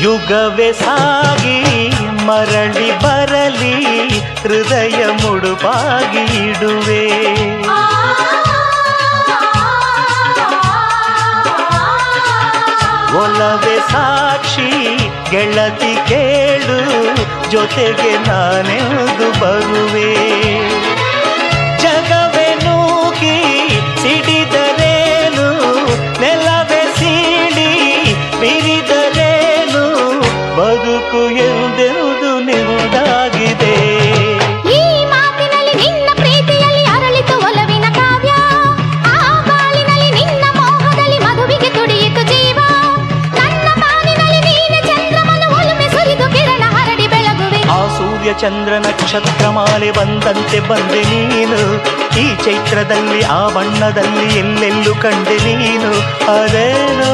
ಯುಗವೇ ಸಾಗಿ ಮರಳಿ ಬರಲಿ ಹೃದಯ ಮುಡುಪಾಗಿ ಇಡುವೆ. ಒಲವೇ ಸಾಕ್ಷಿ ಗೆಳತಿ ಕೇಳು ಜೊತೆಗೆ ನಾನೆಂದು ಬರುವೆ ಬದುಕು ಎಂದೆಂದು ನಿಂದಾಗಿದೆ ಈ ಮಾತಿನಲ್ಲಿ ನಿನ್ನ ಪ್ರೀತಿಯಲ್ಲಿ ಅರಳಿತು ಒಲವಿನ ಕಾವ್ಯ. ಆ ಬಾಳಿನಲ್ಲಿ ನಿನ್ನ ಮೋಹದಲ್ಲಿ ಮಧುವಿಗೆ ತುಡಿಯಿತು ಜೀವ. ನನ್ನ ಬಾನಿನಲ್ಲಿ ನೀನೆ ಚಂದ್ರಮನ ಒಲುಮೆ ಸುರಿದು ಕಿರಣ ಹರಡಿ ಬೆಳಗುವೆ. ಆ ಸೂರ್ಯ ಚಂದ್ರ ನಕ್ಷತ್ರ ಮಾಲೆ ಬಂದಂತೆ ಬಂದೆ ನೀನು. ಈ ಚೈತ್ರದಲ್ಲಿ ಆ ಬಣ್ಣದಲ್ಲಿ ಎಲ್ಲೆಲ್ಲೂ ಕಂಡೆ ನೀನು. ಅದೇನೋ